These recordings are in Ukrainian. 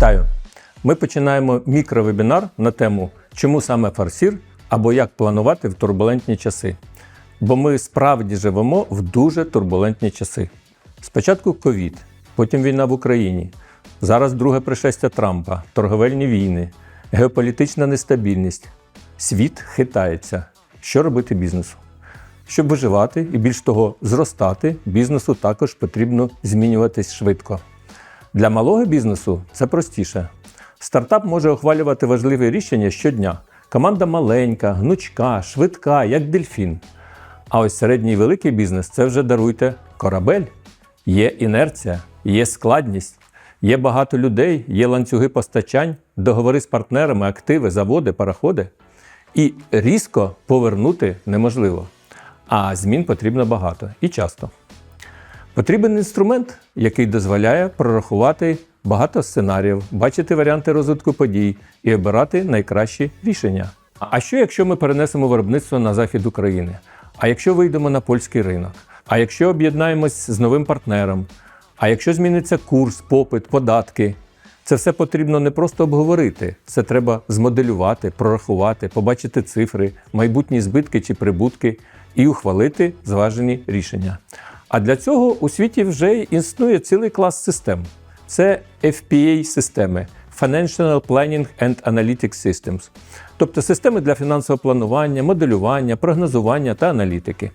Вітаю! Ми починаємо мікровебінар на тему Чому саме фарсір або як планувати в турбулентні часи. Бо ми справді живемо в дуже турбулентні часи. Спочатку ковід, потім війна в Україні, зараз друге пришестя Трампа, торговельні війни, геополітична нестабільність. Світ хитається. Що робити бізнесу? Щоб виживати і більш того, зростати, бізнесу також потрібно змінюватись швидко. Для малого бізнесу це простіше. Стартап може ухвалювати важливі рішення щодня. Команда маленька, гнучка, швидка, як дельфін. А ось середній великий бізнес це вже даруйте корабель. Є інерція, є складність, є багато людей, є ланцюги постачань, договори з партнерами, активи, заводи, пароходи. І різко повернути неможливо. А змін потрібно багато і часто. Потрібен інструмент, який дозволяє прорахувати багато сценаріїв, бачити варіанти розвитку подій і обирати найкращі рішення. А що, якщо ми перенесемо виробництво на захід України? А якщо вийдемо на польський ринок? А якщо об'єднаємось з новим партнером? А якщо зміниться курс, попит, податки? Це все потрібно не просто обговорити, це треба змоделювати, прорахувати, побачити цифри, майбутні збитки чи прибутки і ухвалити зважені рішення. А для цього у світі вже існує цілий клас систем. Це FPA-системи Financial Planning and Analytics Systems, тобто системи для фінансового планування, моделювання, прогнозування та аналітики.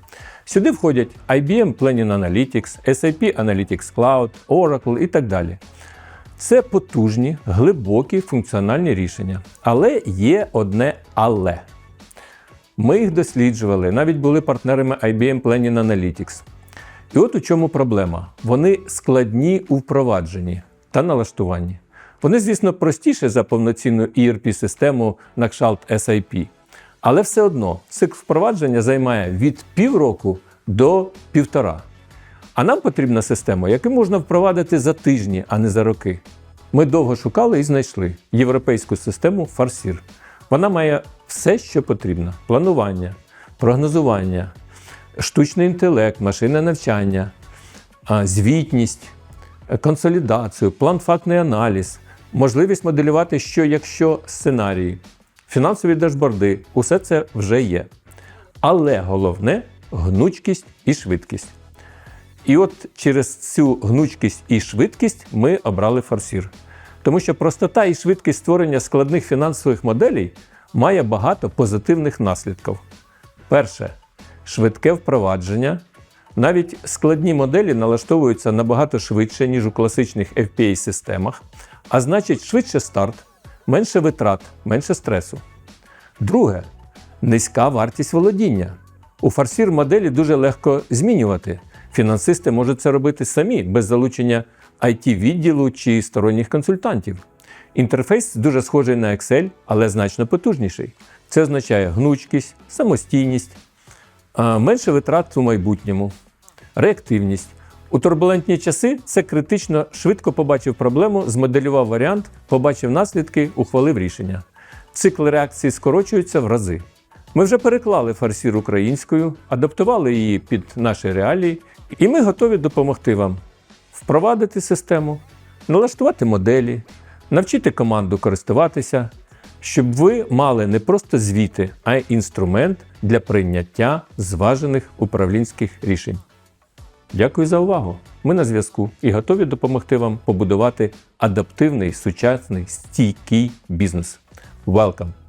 Сюди входять IBM Planning Analytics, SAP Analytics Cloud, Oracle і так далі. Це потужні, глибокі функціональні рішення. Але є одне але. Ми їх досліджували, навіть були партнерами IBM Planning Analytics. І от у чому проблема. Вони складні у впровадженні та налаштуванні. Вони, звісно, простіше за повноцінну ERP-систему на кшталт SIP. Але все одно цикл впровадження займає від півроку до півтора. А нам потрібна система, яку можна впровадити за тижні, а не за роки. Ми довго шукали і знайшли європейську систему Фарсір. Вона має все, що потрібно: планування, прогнозування, штучний інтелект, машинне навчання, звітність, е, консолідацію, план-фактний аналіз, можливість моделювати, що якщо сценарії, фінансові дашборди усе це вже є. Але головне гнучкість і швидкість. І от через цю гнучкість і швидкість ми обрали форсір. Тому що простота і швидкість створення складних фінансових моделей має багато позитивних наслідків. Перше швидке впровадження. Навіть складні моделі налаштовуються набагато швидше, ніж у класичних FPA-системах, а значить, швидше старт, менше витрат, менше стресу. Друге низька вартість володіння. У фарсір моделі дуже легко змінювати. Фінансисти можуть це робити самі, без залучення IT-відділу чи сторонніх консультантів. Інтерфейс дуже схожий на Excel, але значно потужніший. Це означає гнучкість, самостійність, менше витрат у майбутньому, реактивність. У турбулентні часи це критично швидко побачив проблему, змоделював варіант, побачив наслідки, ухвалив рішення. Цикл реакції скорочується в рази. Ми вже переклали фарсір українською, адаптували її під наші реалії, і ми готові допомогти вам впровадити систему, налаштувати моделі, навчити команду користуватися, щоб ви мали не просто звіти, а й інструмент для прийняття зважених управлінських рішень. Дякую за увагу! Ми на зв'язку і готові допомогти вам побудувати адаптивний, сучасний, стійкий бізнес. Welcome!